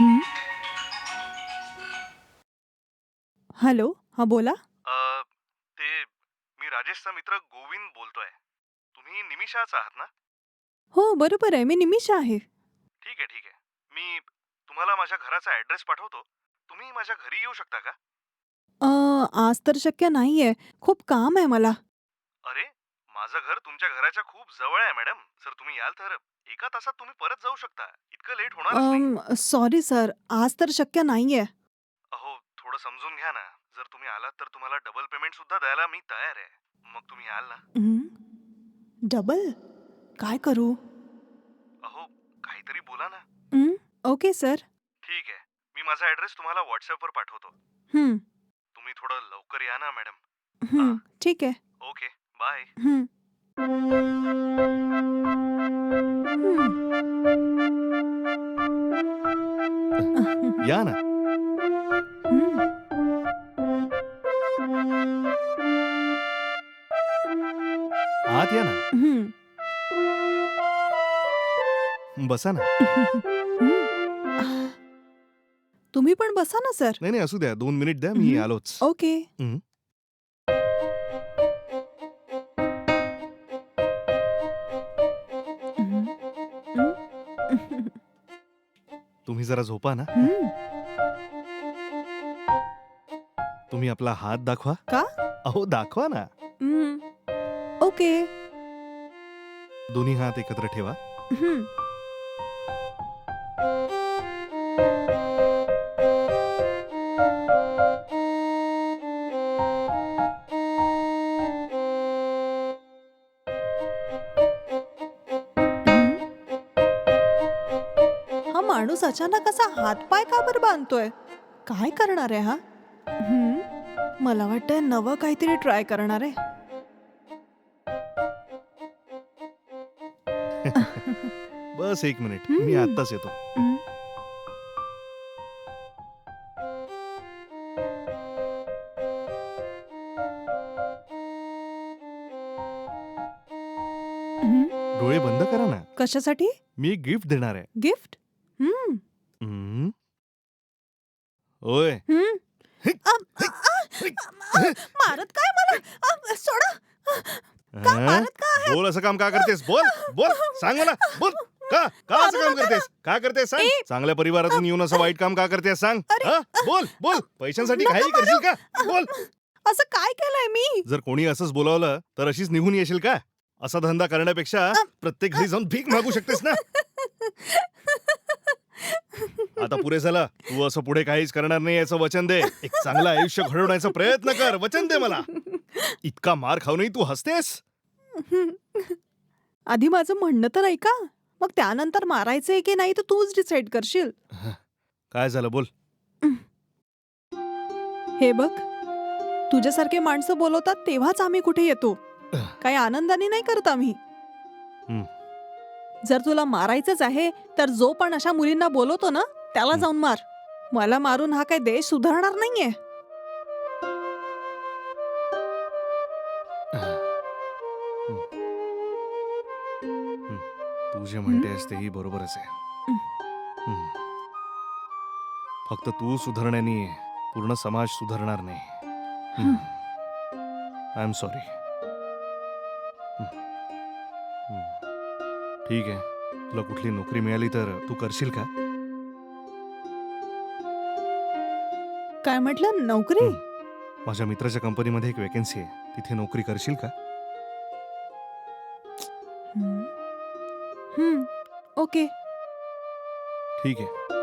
हं? हॅलो हा बोला. अ, ते मी राजेशचा मित्र गोविंद बोलतोय. तुम्ही निमिषाच आहात ना? हो बरोबर आहे. मी निमिषा आहे. ठीक आहे ठीक आहे. मी तुम्हाला माझ्या घराचा ऍड्रेस पाठवतो. तुम्ही माझ्या घरी येऊ शकता का? अ, आज तर शक्य नाहीये. खूप काम आहे मला. अरे माझं घर तुमच्या घराच्या खूप जवळ आहे मॅडम. जर तुम्ही याल तर एका तासात तुम्ही परत जाऊ शकता. इतकं लेट होणारच नाही. अम, सॉरी सर आज तर शक्य नाहीये. अहो थोडं समजून घ्या ना. जर तुम्ही आलात तर तुम्हाला डबल पेमेंट सुद्धा द्यायला मी तयार आहे. मग तुम्ही याल ना. हं? डबल? काय करू? अहो काहीतरी बोला ना. हं? Okay sir. ठीक आहे. मी माझा ऍड्रेस तुम्हाला व्हॉट्सअपवर पाठवतो. हं, तुम्ही थोडं लवकर या ना मॅडम. हं, ठीक आहे. ओके बाय हं. हं. या ना हं. आत या ना हं. बसा ना हं. तुम्ही पण बसा ना सर नाही नाही असू द्या दोन मिनिट द्या मी हं. आलोच ओके. हं. तुम्ही जरा झोपा ना. तुम्ही आपला हात दाखवा का? अहो दाखवा ना. ओके दोन्ही हात एकत्र ठेवा. अचानक असा हातपाय का बरं बांधतोय? काय करणार आहे हा? हं? मला वाटतंय नवं काहीतरी ट्राय करणार आहे. बस एक मिनिट. मी आत्ताच येतो? डोळे बंद करा ना. कशासाठी? मी गिफ्ट देणार आहे. गिफ्ट हं. हं. हं. अम, आ, मारत काय मला? सोडा. का हं? मारत का आहे? बोल असं काम का करतेस? बोल बोल. सांग मला. बोल. का का असं काम करतेस? का करतेस? सांग. ए! चांगल्या परिवारातून येऊन असं वाईट काम का करतेस? सांग. अरे! हं? बोल बोल. पैशांसाठी नका काही करशील का? बोल. असं काय केलंय मी? जर कोणी असंच बोलावलं तर अशीच निघून येशील का? असा धंदा करण्यापेक्षा प्रत्येक घरी जाऊन भीक मागू शकतेस ना? आता पुरे झालं तू असं पुढे काहीच करणार नाही याचं वचन दे. एक चांगलं आयुष्य घडवण्याचा प्रयत्न कर. वचन दे मला. इतका मार खाऊनही तू हसतेस? आधी माझं म्हणणं तर ऐका. मग त्यानंतर मारायचंय की नाही तर तूच डिसाईड करशील. काय झालं? बोल. हे बघ. तुझ्यासारखे माणसं बोलवतात तेव्हाच आम्ही कुठे येतो. काही आनंदाने नाही करत आम्ही. हं. जर तुला मारायचंच आहे तर जो पण अशा मुलींना बोलवतो ना त्याला. जाऊन मार. मला मारून हा काही देश सुधारणार नाहीये. तू जे म्हणतेस तेही बरोबरच आहे. फक्त तू सुधारण्याने पूर्ण समाज सुधारणार नाही. आय एम सॉरी ठीक आहे. तुला कुठली नोकरी मिळाली तर तू करशील का? काय म्हटलं नोकरी. माझ्या मित्राच्या कंपनीमध्ये एक वेकेन्सी आहे तिथे नोकरी करशील का हं. हं. ओके ठीक आहे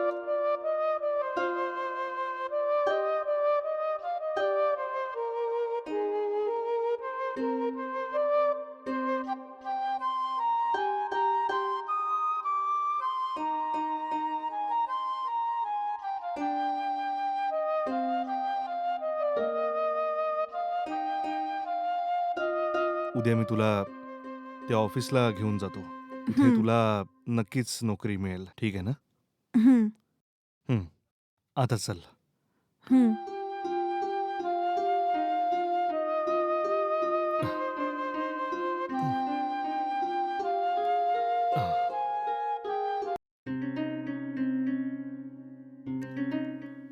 उद्या मी तुला त्या ऑफिसला घेऊन जातो तिथे हं. तुला नक्कीच नोकरी मिळेल ठीक आहे ना हं. आता चल हं.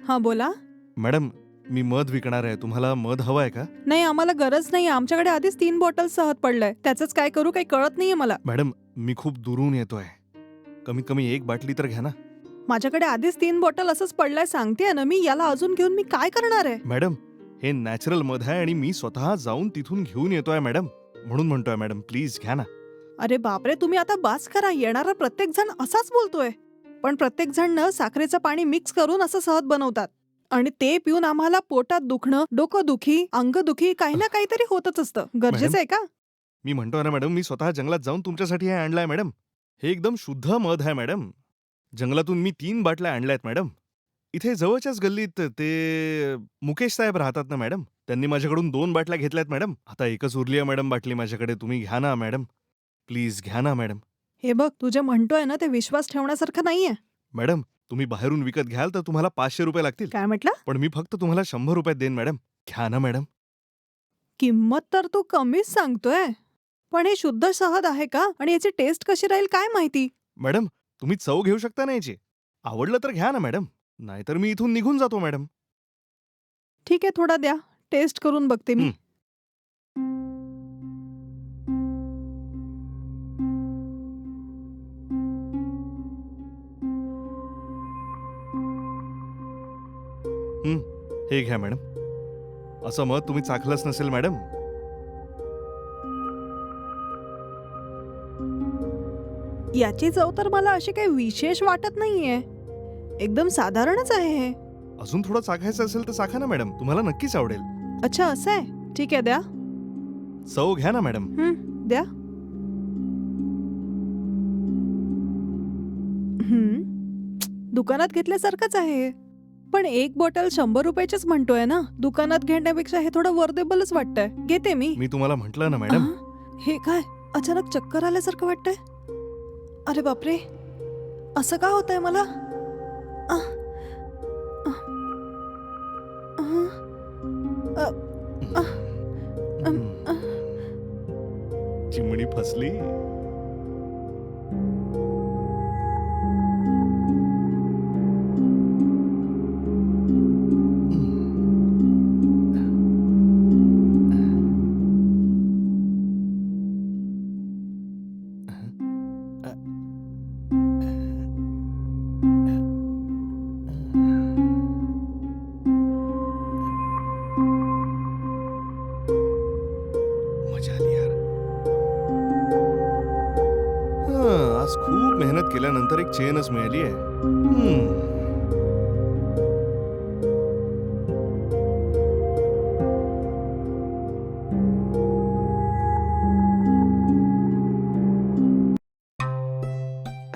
हा बोला मॅडम मी मध विकणार आहे. तुम्हाला मध हवं आहे का? नाही आम्हाला गरज नाही. आमच्याकडे आधीच तीन बॉटल सहज पडलंय. त्याच काय करू काही कळत नाहीये मला. मॅडम मी खूप दुरून येतोय. कमीत कमी एक बाटली तर घ्या ना. माझ्याकडे आधीच तीन बॉटल असंच पडलंय. सांगते ना मी याला अजून घेऊन मी काय करणार आहे? मॅडम हे नॅचरल मध आहे आणि मी स्वतः जाऊन तिथून घेऊन येतोय मॅडम. म्हणून म्हणतोय मॅडम प्लीज घ्या ना. अरे बापरे तुम्ही आता बास करा. येणारा प्रत्येक जण असाच बोलतोय. पण प्रत्येक जण न साखरेचं पाणी मिक्स करून असं सहज बनवतात. आणि ते पिऊन आम्हाला पोटात दुखणं डोकं दुखी अंग दुखी काही ना काहीतरी होतच असतं. गरजेचं आहे का? मी म्हणतोय ना मॅडम मी स्वतः जंगलात जाऊन तुमच्यासाठी हे आणलंय मॅडम. हे एकदम शुद्ध मध आहे मॅडम. जंगलातून मी तीन बाटल्या आणल्यात मॅडम. इथे जवळच्याच गल्लीत ते मुकेश साहेब राहतात ना मॅडम. त्यांनी माझ्याकडून दोन बाटल्या घेतल्यात मॅडम. आता एकच उरली आहे मॅडम बाटली माझ्याकडे. तुम्ही घ्या ना मॅडम. प्लीज घ्या ना मॅडम. हे बघ तुझे म्हणतोय ना ते विश्वास ठेवण्यासारखं नाहीये. मॅडम तुम्ही बाहेरून विकत घ्याल तर तुम्हाला पाचशे रुपये लागतील. काय म्हटलं? पण मी फक्त तुम्हाला शंभर रुपयात देईन मॅडम. घ्या ना मॅडम. किंमत तर तू कमीच सांगतोय. पण हे शुद्ध शहद आहे का? आणि याची टेस्ट कशी राहील काय माहिती? मॅडम तुम्ही चव घेऊ शकता ना याची. आवडलं तर घ्या ना मॅडम. नाहीतर मी इथून निघून जातो मॅडम. ठीक आहे थोडा द्या. टेस्ट करून बघते मी. हं. हे घ्या मॅडम. असं मत तुम्ही चाखलंच नसेल मॅडम. याची चव तर मला अशी काही विशेष वाटत नाहीये. एकदम साधारणच आहे हे. अजून थोडं चाखायचं असेल तर चाखा ना मॅडम. तुम्हाला नक्कीच आवडेल. अच्छा असं आहे? ठीक आहे द्या. चव घ्या ना मॅडम. हं, द्या. हं, दुकानात घेतल्यासारखंच आहे हे. पण एक बॉटल शंभर रुपयाचीच म्हणतोय ना. दुकानात घेण्यापेक्षा हे थोडं वर्देबलच वाटतंय. घेते मी. मी तुम्हाला म्हटलं ना मॅडम हे? काय? अचानक चक्कर आल्यासारखं वाटतंय? अरे बापरे. असं का होतंय मला? आह, आह. चिमणी फसली?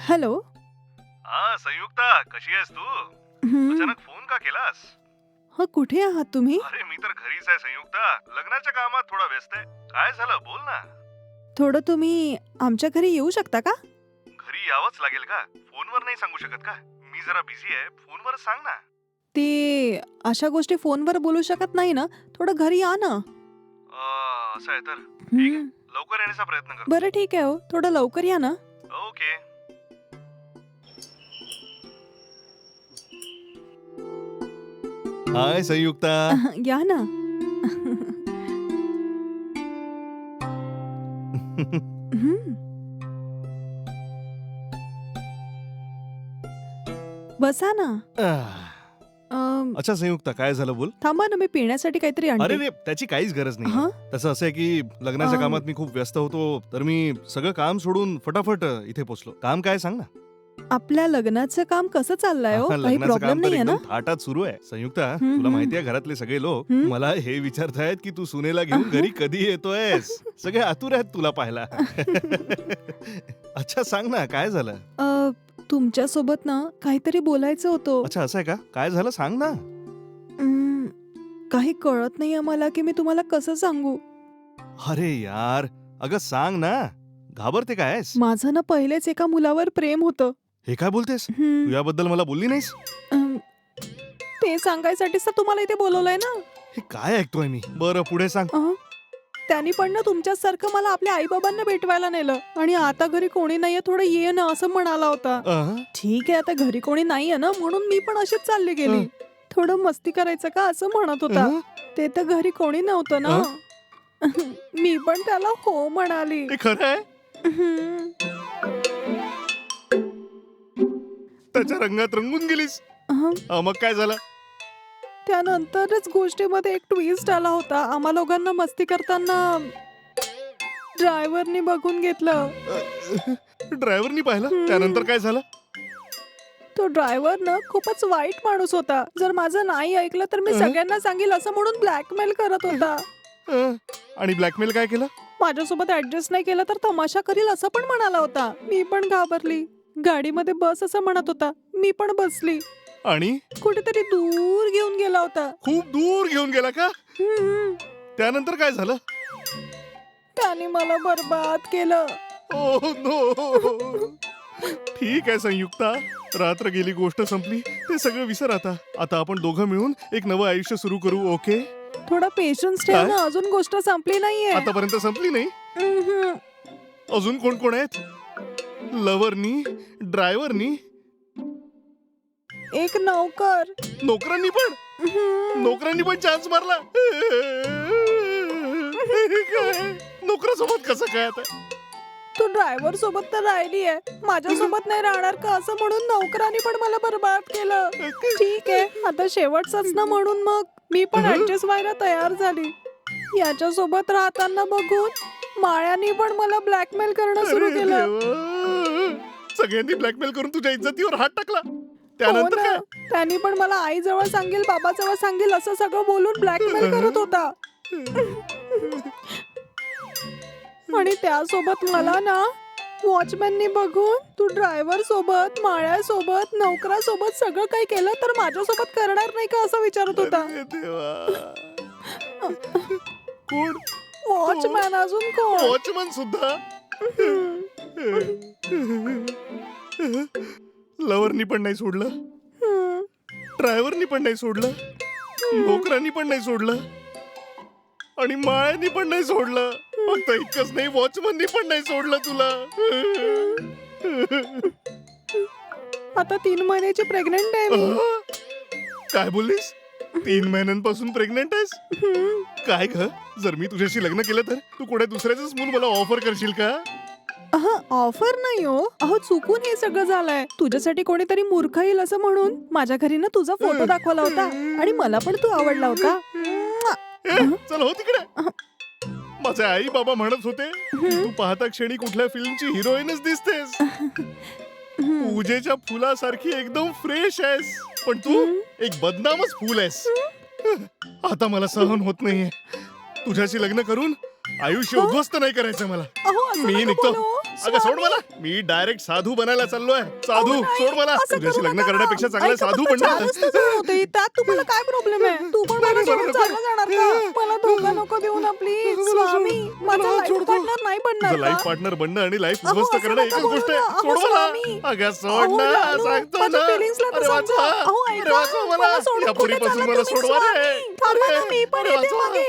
हॅलो? हा संयुक्ता कशी आहेस तू? हं, अचानक फोन का केलास? हं, कुठे आहात तुम्ही? अरे मी तर घरीच आहे संयुक्ता. लग्नाच्या कामात थोडा व्यस्त आहे. काय झालं? बोल ना. थोडं तुम्ही आमच्या घरी येऊ शकता का? घरी यावंच लागेल का? फोनवर नाही सांगू शकत का? मी जरा बिझी आहे. फोनवर सांग ना. ते अशा गोष्टी फोनवर बोलू शकत नाही ना? थोडं घरी या ना. अं, असं आहे तर. ठीक आहे. हं, लवकर येण्याचा प्रयत्न कर. बरं ठीक आहे हो. थोडं लवकर या ना. ओके. हाय संयुक्ता. या ना. हं. बसा ना. आह, अम, अच्छा संयुक्ता काय झालं बोल? थांबा ना मी पिण्यासाठी काहीतरी अरे आणते रे त्याची काहीच गरज नाही. तसं असं आहे की लग्नाच्या अं. कामात मी खूप व्यस्त होतो तर मी सगळं काम सोडून फटाफट इथे पोचलो. काम काय सांग ना. आपल्या लग्नाचं काम कसं चाललंय हो? काही लग्नाचं प्रॉब्लेम काम तर नाहीये ना? एकदम थाटात सुरू आहे. संयुक्ता हम्म, तुला हम्म. माहितीये घरातले सगळे लोक हम्म. मला हे विचारतायत की तू सुनेला घेऊन घरी कधी येतोयस? सगळे आतुर आहेत तुला पाहायला. अच्छा सांग ना काय झालं? अ, तुमच्यासोबत ना काहीतरी बोलायचं होतं. अच्छा असं आहे का? काय झालं? सांग ना. उम्म, काही कळत नाहीये मला की मी तुम्हाला कसं सांगू. अरे यार अगं सांग ना. घाबरते कायस माझं ना पहिलेच एका मुलावर प्रेम होतं. हे काय बोलतेस? हम्म, तू याबद्दल मला बोलली नाहीस? अम, ते सांगायसाठीच तर तुम्हाला इथे बोलवलंय ना. हे काय ऐकतोय मी? बरं पुढे सांग. अहं. त्यांनी पण ना तुमच्यासारखं मला आपल्या आई बाबांना भेटवायला नेलं. आणि आता घरी कोणी नाहीये थोडं ये ना असं म्हणाला होता. अहं, ठीक आहे आता घरी कोणी नाहीये ना म्हणून मी पण अशीच चालली गेली. थोडं मस्ती करायचं का असं म्हणत होता? ते तर घरी कोणी नव्हतं ना. मी पण त्याला हो म्हणाली. हे खरं आहे. त्याच्या रंगात रंगून गेलीस. अहं. हा, मग काय झालं? त्यानंतरच गोष्टीमध्ये एक ट्विस्ट आला होता. आम्हा लोकांना मस्ती करताना ड्रायव्हरनी बघून घेतलं. ड्रायव्हरनी पाहिलं. त्यानंतर काय झालं? तो ड्रायव्हर ना खूपच वाईट माणूस होता. जर माझं नाही ऐकलं तर मी. सगळ्यांना सांगेल असं म्हणून ब्लॅकमेल करत होता. आणि ब्लॅकमेल काय केलं? माझ्यासोबत ऍडजस्ट नाही केलं तर तमाशा करील असं पण म्हणाला होता. मी पण घाबरली. गाडीमध्ये बस असं म्हणत होता. मी पण बसली. आणि? कुठेतरी दूर घेऊन गेला होता. खूप दूर घेऊन गेला का? हम्म. त्यानंतर काय झालं? त्याने मला बर्बाद केलं. Oh no. ठीक आहे संयुक्ता. रात्र गेली गोष्ट संपली. ते सगळं विसर आता. आता आपण दोघं मिळून एक नवं आयुष्य सुरू करू ओके? थोडा पेशन्स ठेव? ना. अजून गोष्ट संपली नाहीये. आतापर्यंत संपली नाही? हम्म. अजून कोण कोण आहेत? लवरनी ड्रायव्हरनी? एक नौकर. नोकरांनी पण. नोकरांनी पण चान्स मारला? नोकरासोबत कसं काय आता? तू ड्रायव्हर सोबत तर राहिली आहे माझ्यासोबत नाही राहणार का असं म्हणून नौकरांनी पण मला बर्बाद केलं. ठीक आहे आता शेवटचाच ना म्हणून मग. मी पण? ऍडजस्ट व्हायला तयार झाली. याच्यासोबत राहताना बघून माळ्यानी पण मला ब्लॅकमेल करणं सुरू केलं. सगळ्यांनी ब्लॅकमेल करून तुझ्या इज्जतीवर हात टाकला. हो त्यानंतर ना. काय? त्यांनी पण मला आई जवळ सांगेल बाबा जवळ सांगेल असं सगळं बोलून ब्लॅकमेल करत होता. आणि त्यासोबत मला ना वॉचमॅननी बघून तू ड्रायव्हर सोबत माळ्यासोबत नोकरासोबत सगळं काही केलं तर माझ्यासोबत करणार नाही का असं विचारत होता. अरे देवा. कोण? वॉचमॅन अजून कोण? वॉचमन सुद्धा? लवरनी पण नाही सोडलं. ड्रायव्हरनी पण नाही सोडलं. नोकरांनी पण नाही सोडलं. आणि माळ्यांनी पण नाही सोडलं. फक्त इतकंच नाही वॉचमननी पण नाही सोडलं तुला. आता तीन महिन्याची प्रेग्नेंट आहे काय बोललीस? तीन महिन्यांपासून प्रेग्नेंट आहेस. काय ग? जर मी तुझ्याशी लग्न केलं तर? तू कोणा दुसऱ्याच मूल मला ऑफर करशील का? ऑफर नाही हो. अहो चुकून हे सगळं झालंय. तुझ्यासाठी कोणीतरी मूर्ख येईल असं म्हणून. माझ्या घरी ना तुझा फोटो दाखवला होता. आणि मला पण तू आवडला होता! ए, चल हो तिकडे. माझे आई बाबा म्हणत होते तू पाहता क्षणी कुठल्या फिल्मची हिरोईनच दिसतेस. पूजेच्या फुलासारखी एकदम फ्रेश आहेस. पण तू एक बदनामच फुल आहेस. आता मला सहन होत नाहीये तुझ्याशी लग्न करून आयुष्य हं? उद्ध्वस्त नाही करायचं मला अहो, असं मी नका निघतो. बोलू. अगं सोड मला मी डायरेक्ट साधू बनायला चाललोय साधू अहो, नाही, सोड मला असं तुझ्याशी लग्न नका. करण्यापेक्षा चांगलं ऐका, साधू त्यात तुम्हाला काय प्रॉब्लेम आहे तू पण मला बरं, सोडून बरं, चालला जाणार का मला धोका नको देऊ ना प्लीज स्वामी. माझा लाईफ. पार्टनर नाही बनणार का? लाईफ पार्टनर बनणं आणि लाईफ अहो, उद्ध्वस्त असं करणं नका एकच गोष्ट आहे. सोड अहो, मला. अगं सोड अहो, ना सांगतो माझ्या ना feelings ला तर अरे समजा. वाचवा अहो, अरे ऐका, वाचवा मला मला सोडून या कुठे पुरीपासून चालला मला तुम्ही, सोडवा रे स्वामी? थांबा ना, अरे, मी पण अरे येते वाचवा. मागे.